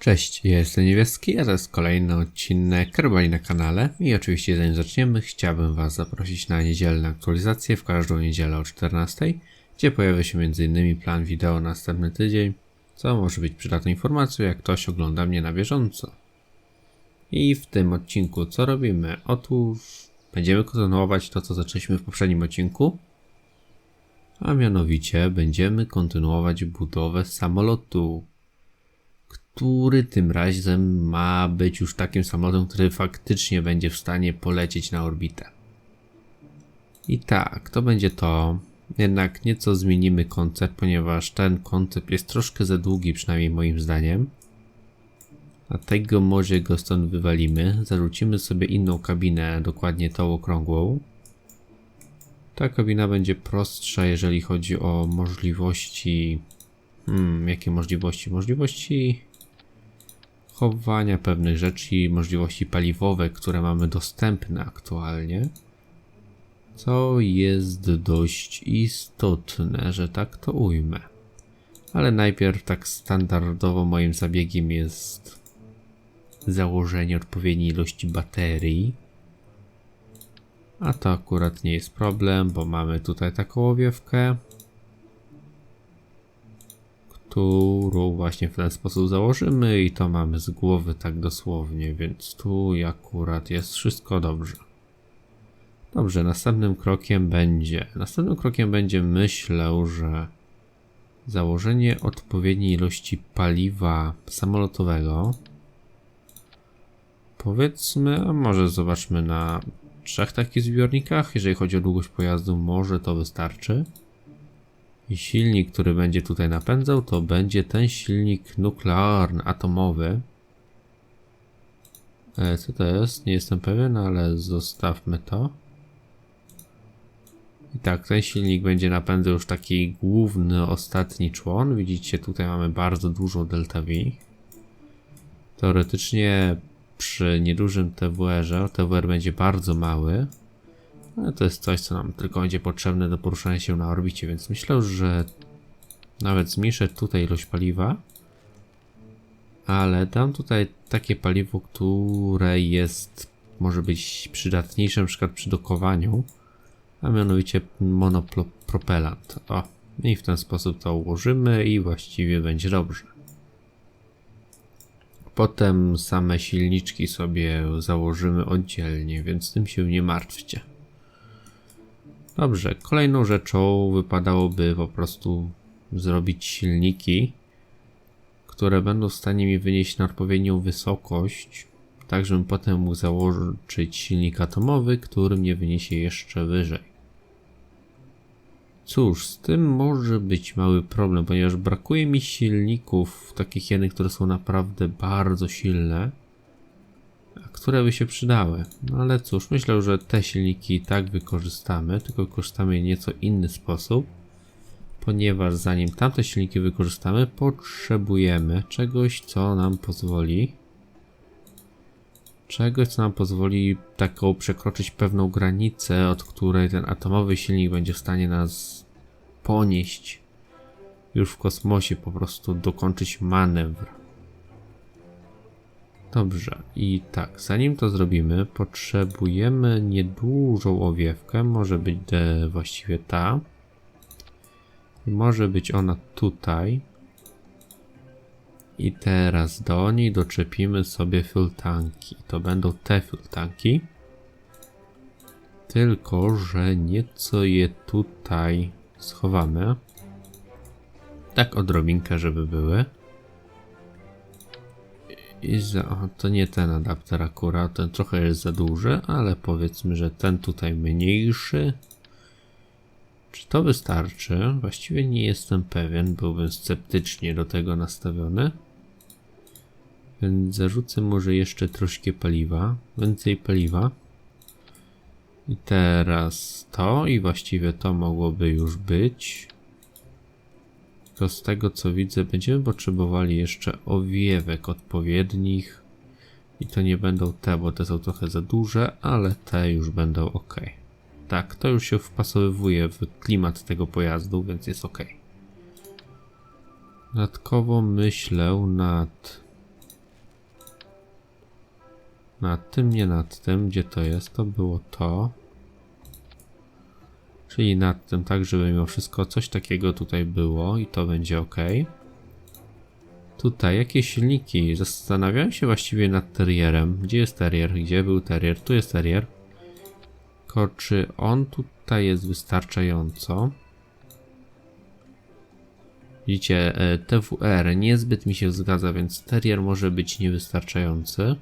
Cześć, ja jestem Niebieski, a to jest kolejny odcinek Kerbali na kanale i oczywiście zanim zaczniemy chciałbym Was zaprosić na niedzielne aktualizacje w każdą niedzielę o 14, gdzie pojawia się m.in. plan wideo na następny tydzień, co może być przydatną informacją jak ktoś ogląda mnie na bieżąco. I w tym odcinku co robimy? Otóż będziemy kontynuować to co zaczęliśmy w poprzednim odcinku, a mianowicie będziemy kontynuować budowę samolotu który tym razem ma być już takim samolotem, który faktycznie będzie w stanie polecieć na orbitę. I tak, to będzie to. Jednak nieco zmienimy koncept, ponieważ ten koncept jest troszkę za długi, przynajmniej moim zdaniem. Dlatego może go stąd wywalimy. Zarzucimy sobie inną kabinę, dokładnie tą okrągłą. Ta kabina będzie prostsza, jeżeli chodzi o możliwości. Hmm, jakie możliwości? Możliwości chowania pewnych rzeczy i możliwości paliwowe, które mamy dostępne aktualnie. Co jest dość istotne, że tak to ujmę. Ale najpierw tak standardowo moim zabiegiem jest założenie odpowiedniej ilości baterii. A to akurat nie jest problem, bo mamy tutaj taką owiewkę którą właśnie w ten sposób założymy i to mamy z głowy tak dosłownie, więc tu akurat jest wszystko dobrze. Dobrze, następnym krokiem będzie, następnym krokiem będzie myślę, że założenie odpowiedniej ilości paliwa samolotowego. Powiedzmy, a może zobaczmy na trzech takich zbiornikach, jeżeli chodzi o długość pojazdu, może to wystarczy. I silnik, który będzie tutaj napędzał, to będzie ten silnik nuklearny, atomowy. E, co to jest? Nie jestem pewien, ale zostawmy to. I tak, ten silnik będzie napędzał już taki główny, ostatni człon. Widzicie, tutaj mamy bardzo dużo delta V. Teoretycznie przy niedużym TWR-ze, TWR będzie bardzo mały, ale to jest coś, co nam tylko będzie potrzebne do poruszania się na orbicie, więc myślę, że nawet zmniejszę tutaj ilość paliwa, ale dam tutaj takie paliwo, które jest, może być przydatniejsze na przykład przy dokowaniu, a mianowicie monopropelant. O, i w ten sposób to ułożymy i właściwie będzie dobrze. Potem same silniczki sobie założymy oddzielnie, więc tym się nie martwcie. Dobrze, kolejną rzeczą wypadałoby po prostu zrobić silniki, które będą w stanie mi wynieść na odpowiednią wysokość, tak żebym potem mógł założyć silnik atomowy, który mnie wyniesie jeszcze wyżej. Cóż, z tym może być mały problem, ponieważ brakuje mi silników takich jednych, które są naprawdę bardzo silne które by się przydały. No ale cóż, myślę, że te silniki i tak wykorzystamy, tylko wykorzystamy je nieco inny sposób, ponieważ zanim tamte silniki wykorzystamy, potrzebujemy czegoś, co nam pozwoli czegoś, co nam pozwoli taką przekroczyć pewną granicę, od której ten atomowy silnik będzie w stanie nas ponieść już w kosmosie, po prostu dokończyć manewr. Dobrze, i tak, zanim to zrobimy, potrzebujemy niedużą owiewkę, może być właściwie ta. Może być ona tutaj. I teraz do niej doczepimy sobie filtanki. To będą te filtanki. Tylko, że nieco je tutaj schowamy. Tak odrobinkę, żeby były. I za, o, to nie ten adapter akurat, ten trochę jest za duży, ale powiedzmy, że ten tutaj mniejszy. Czy to wystarczy? Właściwie nie jestem pewien, byłbym sceptycznie do tego nastawiony. Więc zarzucę może jeszcze troszkę paliwa, więcej paliwa. I teraz to i właściwie to mogłoby już być. Tylko z tego co widzę, będziemy potrzebowali jeszcze owiewek odpowiednich. I to nie będą te, bo te są trochę za duże, ale te już będą ok. Tak, to już się wpasowywuje w klimat tego pojazdu, więc jest ok. Dodatkowo myślę nad Nad tym, nie nad tym. Gdzie to jest? To było to. Czyli nad tym, tak żeby mimo wszystko coś takiego tutaj było i to będzie ok. Tutaj jakieś silniki. Zastanawiałem się właściwie nad terrierem. Gdzie jest terrier? Gdzie był terrier? Tu jest terrier. Tylko czy on tutaj jest wystarczająco? Widzicie, e, TWR niezbyt mi się zgadza, więc terrier może być niewystarczający.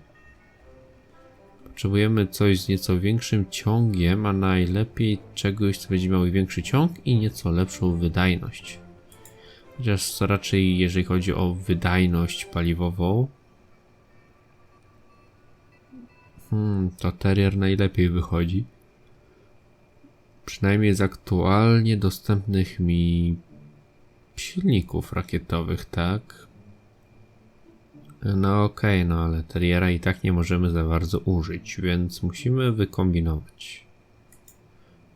Potrzebujemy coś z nieco większym ciągiem, a najlepiej czegoś, co będzie miało większy ciąg i nieco lepszą wydajność. Chociaż raczej, jeżeli chodzi o wydajność paliwową, hmm, to Terrier najlepiej wychodzi. Przynajmniej z aktualnie dostępnych mi silników rakietowych, tak? No okej, okay, no ale Terriera i tak nie możemy za bardzo użyć, więc musimy wykombinować.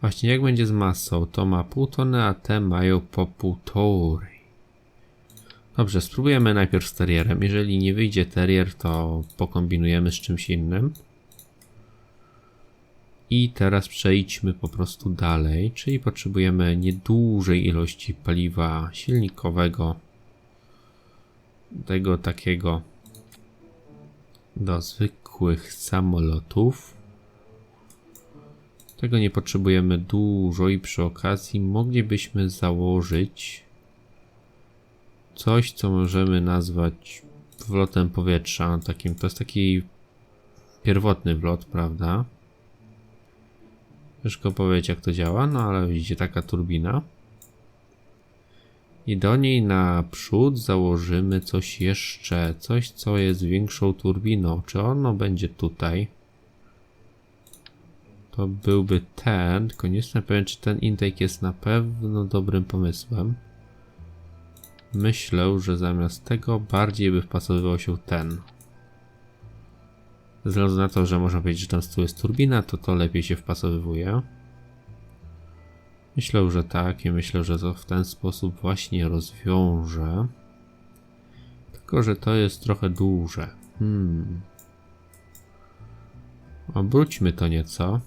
Właśnie jak będzie z masą, to ma pół tony, a te mają po półtorej. Dobrze, spróbujemy najpierw z terrierem. Jeżeli nie wyjdzie terrier, to pokombinujemy z czymś innym. I teraz przejdźmy po prostu dalej, czyli potrzebujemy niedużej ilości paliwa silnikowego, tego takiego do zwykłych samolotów. Tego nie potrzebujemy dużo i przy okazji moglibyśmy założyć coś, co możemy nazwać wlotem powietrza. Takim, to jest taki pierwotny wlot, prawda? Ciężko powiedzieć jak to działa, no ale widzicie taka turbina. I do niej naprzód założymy coś jeszcze, coś co jest większą turbiną. Czy ono będzie tutaj? To byłby ten, tylko nie jestem pewien czy ten intake jest na pewno dobrym pomysłem. Myślę, że zamiast tego bardziej by wpasowywał się ten. Ze względu na to, że można powiedzieć, że tam z tyłu jest turbina, to to lepiej się wpasowywuje. Myślę, że tak i myślę, że to w ten sposób właśnie rozwiążę. Tylko, że to jest trochę duże. Hmm. Obróćmy to nieco.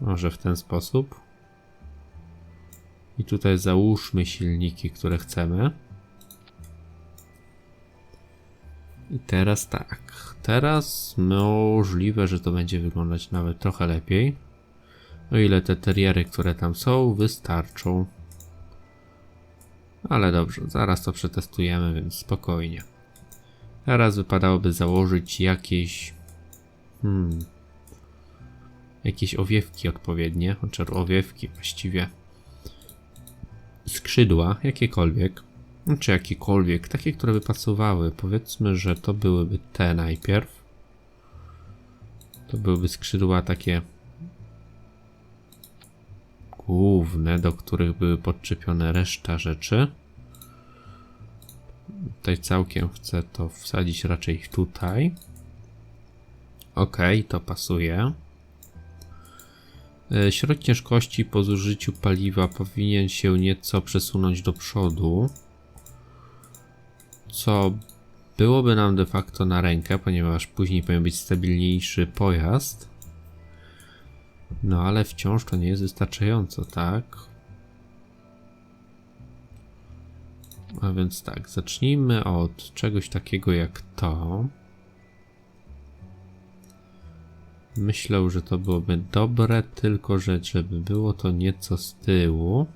Może w ten sposób. I tutaj załóżmy silniki, które chcemy. I teraz tak. Teraz możliwe, że to będzie wyglądać nawet trochę lepiej. O ile te teriery, które tam są, wystarczą. Ale dobrze, zaraz to przetestujemy, więc spokojnie. Teraz wypadałoby założyć jakieś... Hmm... Jakieś owiewki odpowiednie, znaczy owiewki właściwie. Skrzydła, jakiekolwiek. Czy jakiekolwiek, takie, które by pasowały. Powiedzmy, że to byłyby te najpierw. To byłyby skrzydła takie główne, do których były podczepione reszta rzeczy. Tutaj całkiem chcę to wsadzić raczej tutaj. Ok, to pasuje. E, środek ciężkości po zużyciu paliwa powinien się nieco przesunąć do przodu. Co byłoby nam de facto na rękę, ponieważ później powinien być stabilniejszy pojazd. No ale wciąż to nie jest wystarczająco, tak? A więc tak, zacznijmy od czegoś takiego jak to. Myślę, że to byłoby dobre, tylko że żeby było to nieco z tyłu.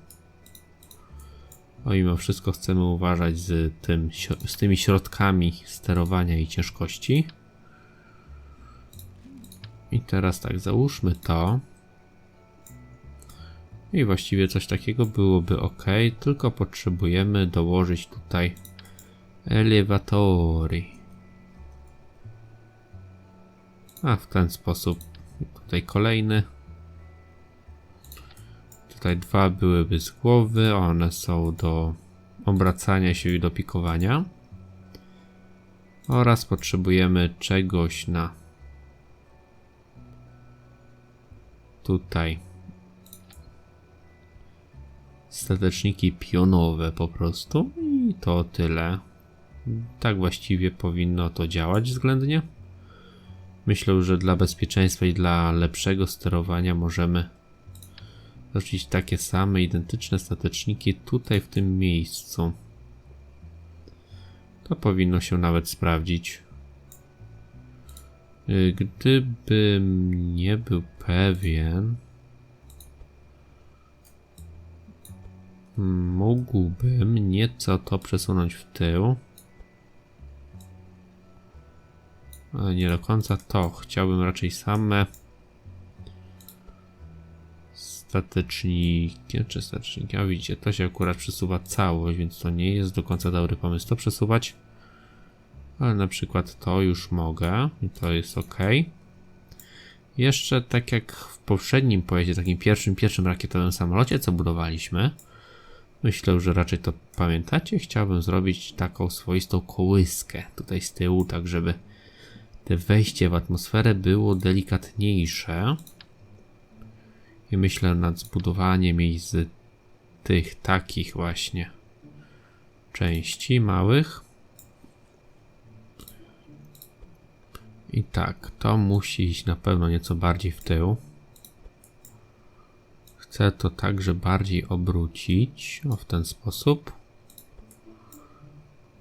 O mimo wszystko chcemy uważać z, tym, z tymi środkami sterowania i ciężkości. I teraz tak, załóżmy to. I właściwie coś takiego byłoby ok, tylko potrzebujemy dołożyć tutaj elewatory. A w ten sposób tutaj kolejny. Tutaj dwa byłyby z głowy, one są do obracania się i do pikowania. Oraz potrzebujemy czegoś na tutaj stateczniki pionowe po prostu i to tyle. Tak właściwie powinno to działać względnie. Myślę, że dla bezpieczeństwa i dla lepszego sterowania możemy rzucić takie same, identyczne stateczniki tutaj w tym miejscu. To powinno się nawet sprawdzić. Y, Gdybym nie był pewien, mógłbym nieco to przesunąć w tył. Ale nie do końca to. Chciałbym raczej same stateczniki, czy stateczniki, a widzicie, to się akurat przesuwa całość, więc to nie jest do końca dobry pomysł to przesuwać. Ale na przykład to już mogę i to jest ok. Jeszcze tak jak w poprzednim pojeździe, takim pierwszym, pierwszym rakietowym samolocie, co budowaliśmy, myślę, że raczej to pamiętacie, chciałbym zrobić taką swoistą kołyskę tutaj z tyłu, tak żeby te wejście w atmosferę było delikatniejsze. I myślę nad zbudowaniem jej z tych takich właśnie części małych. I tak, to musi iść na pewno nieco bardziej w tył. Chcę to także bardziej obrócić, o w ten sposób.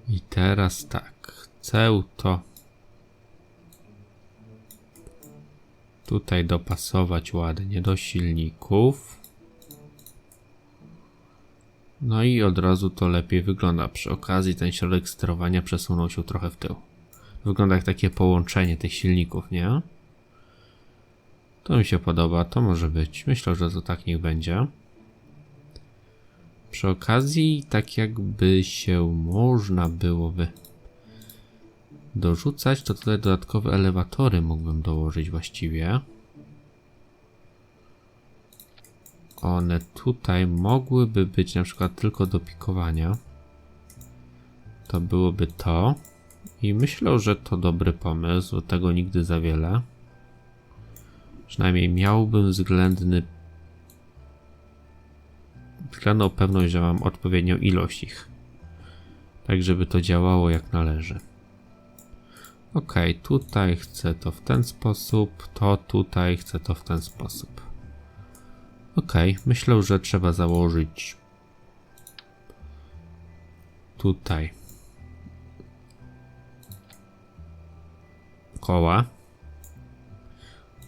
I teraz tak, chcę to tutaj dopasować ładnie do silników. No i od razu to lepiej wygląda. Przy okazji ten środek sterowania przesunął się trochę w tył. Wygląda jak takie połączenie tych silników, nie? To mi się podoba, to może być. Myślę, że to tak niech będzie. Przy okazji, tak jakby się można byłoby dorzucać, to tutaj dodatkowe elewatory mógłbym dołożyć właściwie. One tutaj mogłyby być na przykład tylko do pikowania. To byłoby to. I myślę, że to dobry pomysł. Tego nigdy za wiele. Przynajmniej miałbym względny względną pewność, że mam odpowiednią ilość ich. Tak, żeby to działało jak należy. Ok, tutaj chcę to w ten sposób, to tutaj chcę to w ten sposób. Ok, myślę, że trzeba założyć tutaj koła.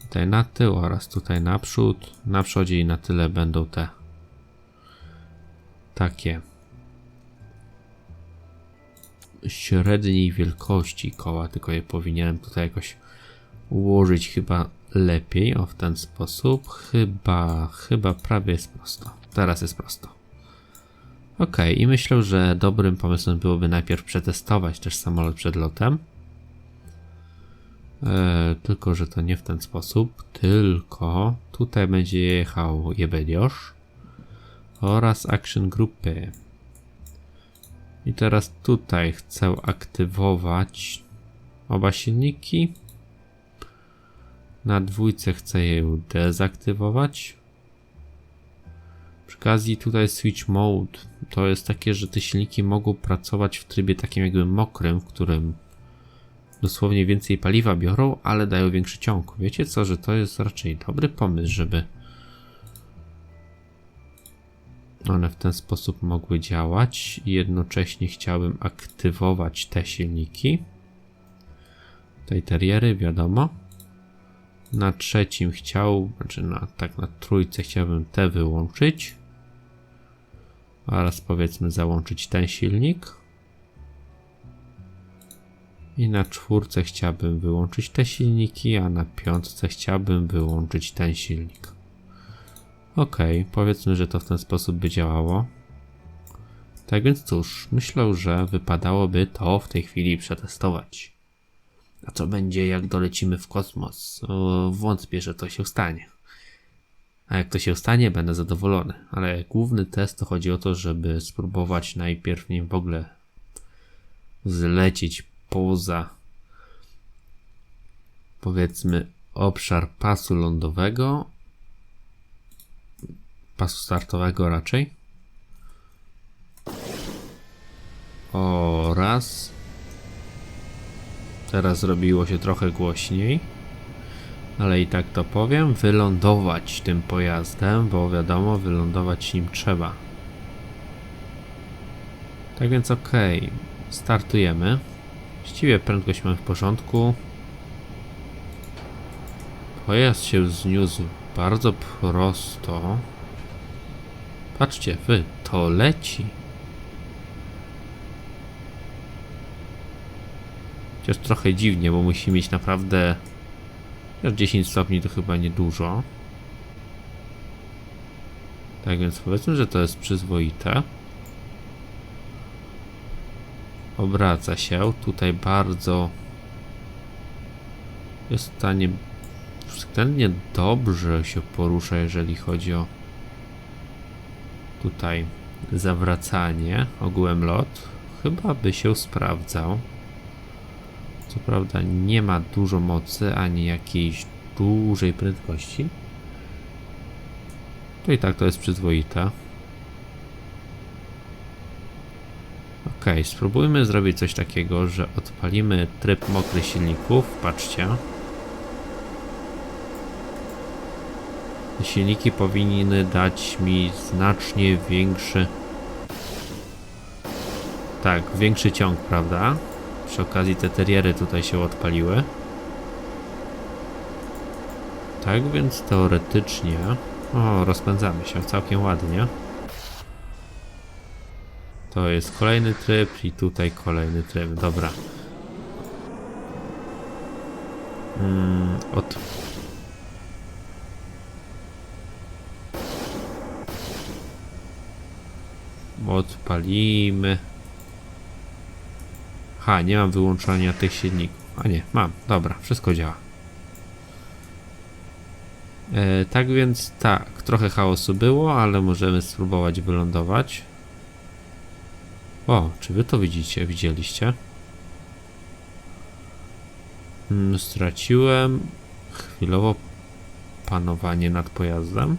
Tutaj na tył oraz tutaj naprzód. Na przodzie i na tyle będą te takie średniej wielkości koła, tylko je powinienem tutaj jakoś ułożyć chyba lepiej, o w ten sposób. Chyba, chyba prawie jest prosto. Teraz jest prosto. Ok, i myślę, że dobrym pomysłem byłoby najpierw przetestować też samolot przed lotem. E, tylko, że to nie w ten sposób, tylko tutaj będzie jechał Jebediosz oraz Action Grupy. I teraz tutaj chcę aktywować oba silniki. Na dwójce chcę je dezaktywować. Przy okazji tutaj switch mode to jest takie, że te silniki mogą pracować w trybie takim jakby mokrym, w którym dosłownie więcej paliwa biorą, ale dają większy ciąg. Wiecie co, że to jest raczej dobry pomysł, żeby one w ten sposób mogły działać. Jednocześnie chciałbym aktywować te silniki. Tej teriery, wiadomo. Na trzecim chciał, znaczy na, tak na trójce chciałbym te wyłączyć. Oraz powiedzmy załączyć ten silnik. I na czwórce chciałbym wyłączyć te silniki, a na piątce chciałbym wyłączyć ten silnik. Ok, powiedzmy, że to w ten sposób by działało. Tak więc cóż, myślę, że wypadałoby to w tej chwili przetestować. A co będzie, jak dolecimy w kosmos? Wątpię, że to się stanie. A jak to się stanie, będę zadowolony. Ale główny test to chodzi o to, żeby spróbować najpierw nim w ogóle zlecieć poza powiedzmy obszar pasu lądowego, pasu startowego raczej. Oraz teraz zrobiło się trochę głośniej. Ale i tak to powiem, wylądować tym pojazdem, bo wiadomo, wylądować nim trzeba. Tak więc okej, startujemy. Właściwie prędkość mamy w porządku. Pojazd się zniósł bardzo prosto. Patrzcie, wy, to leci. Chociaż trochę dziwnie, bo musi mieć naprawdę... Chociaż 10 stopni to chyba niedużo. Tak więc powiedzmy, że to jest przyzwoite. Obraca się. Tutaj bardzo jest w stanie względnie dobrze się porusza, jeżeli chodzi o tutaj zawracanie, ogółem lot. Chyba by się sprawdzał. Co prawda nie ma dużo mocy, ani jakiejś dużej prędkości. To i tak to jest przyzwoite. Ok, spróbujmy zrobić coś takiego, że odpalimy tryb mokrych silników. Patrzcie. Silniki powinny dać mi znacznie większy. Tak, większy ciąg, prawda? Przy okazji te teriery tutaj się odpaliły. Tak więc teoretycznie. O, rozpędzamy się całkiem ładnie. To jest kolejny tryb i tutaj kolejny tryb. Dobra. Mm, od... Odpalimy. Ha, nie mam wyłączania tych silników. A nie, mam. Dobra, wszystko działa. E, tak więc tak, trochę chaosu było, ale możemy spróbować wylądować. O, czy wy to widzicie? Widzieliście? Mm, straciłem chwilowo panowanie nad pojazdem.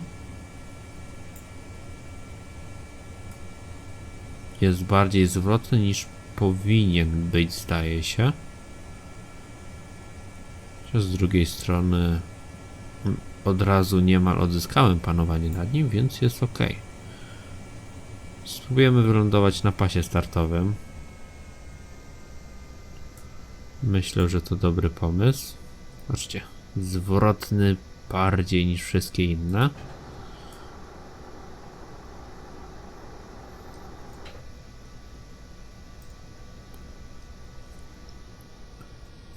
Jest bardziej zwrotny niż powinien być, zdaje się. Z drugiej strony mm, od razu niemal odzyskałem panowanie nad nim, więc jest ok. Spróbujemy wylądować na pasie startowym. Myślę, że to dobry pomysł. Zobaczcie, zwrotny bardziej niż wszystkie inne.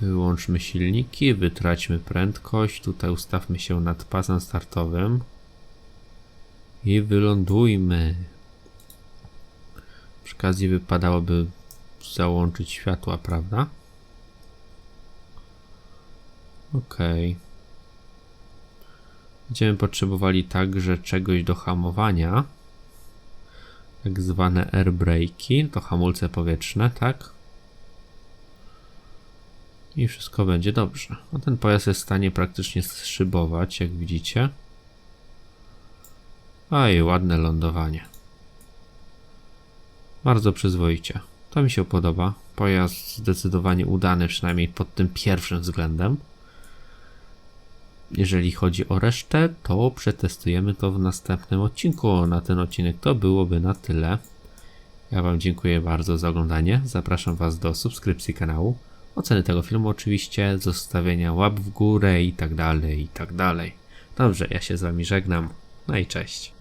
Wyłączmy silniki, wytraćmy prędkość. Tutaj ustawmy się nad pasem startowym. I wylądujmy. Przy okazji wypadałoby załączyć światła, prawda? Okej. Będziemy potrzebowali także czegoś do hamowania. Tak zwane air brake'i, to hamulce powietrzne, tak? I wszystko będzie dobrze. A ten pojazd jest w stanie praktycznie szybować, jak widzicie. A i ładne lądowanie. Bardzo przyzwoicie. To mi się podoba. Pojazd zdecydowanie udany, przynajmniej pod tym pierwszym względem. Jeżeli chodzi o resztę, to przetestujemy to w następnym odcinku. Na ten odcinek to byłoby na tyle. Ja Wam dziękuję bardzo za oglądanie. Zapraszam Was do subskrypcji kanału, oceny tego filmu oczywiście, zostawienia łap w górę i tak dalej, i tak dalej. Dobrze, ja się z Wami żegnam. No i cześć.